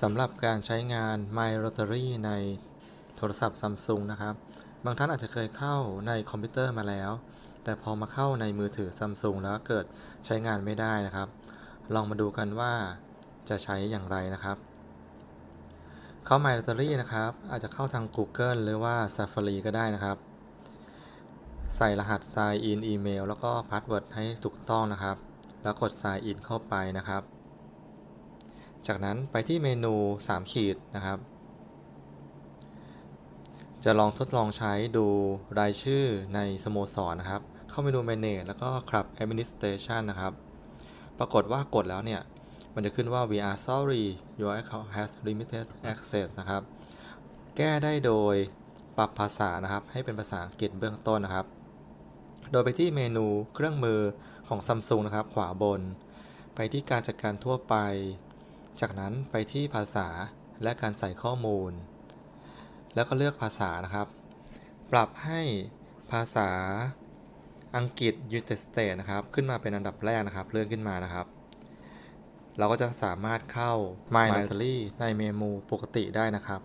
สำหรับการใช้งาน My Rotary ในโทรศัพท์ Samsung นะครับ บางท่านอาจจะเคยเข้าในคอมพิวเตอร์มาแล้ว แต่พอมาเข้าในมือถือ Samsung แล้วเกิดใช้งานไม่ได้นะครับ ลองมาดูกันว่าจะใช้อย่างไรนะครับ เข้า My Rotary นะครับ อาจจะเข้าทาง Google หรือว่า Safari ก็ได้นะครับ ใส่รหัส Sign in อีเมลแล้วก็พาสเวิร์ดให้ถูกต้องนะครับ แล้วกด Sign in เข้าไปนะครับ จากนั้นไปที่เมนู 3 ขีดนะครับ จะลองทดลองใช้ดูรายชื่อในสโมสรนนะครับ เข้าเมนู Manage แล้วก็ Club Administration นะครับ ปรากฏว่ากดแล้วเนี่ย มันจะขึ้นว่า we are sorry your account has limited access นะครับ แก้ได้โดยปรับภาษานะครับ ให้เป็นภาษาอังกฤษเบื้องต้นนะครับ โดยไปที่เมนูเครื่องมือของ Samsung นะครับ ขวาบน ไปที่การจัดการทั่วไป จากนั้นไปที่ภาษาและการใส่ข้อมูล แล้วก็เลือกภาษานะครับ ปรับให้ภาษาอังกฤษ United States นะครับ ขึ้นมาเป็นอันดับแรกนะครับ เลื่อนขึ้นมานะครับ เราก็จะสามารถเข้า My Library ในเมนูปกติได้นะครับ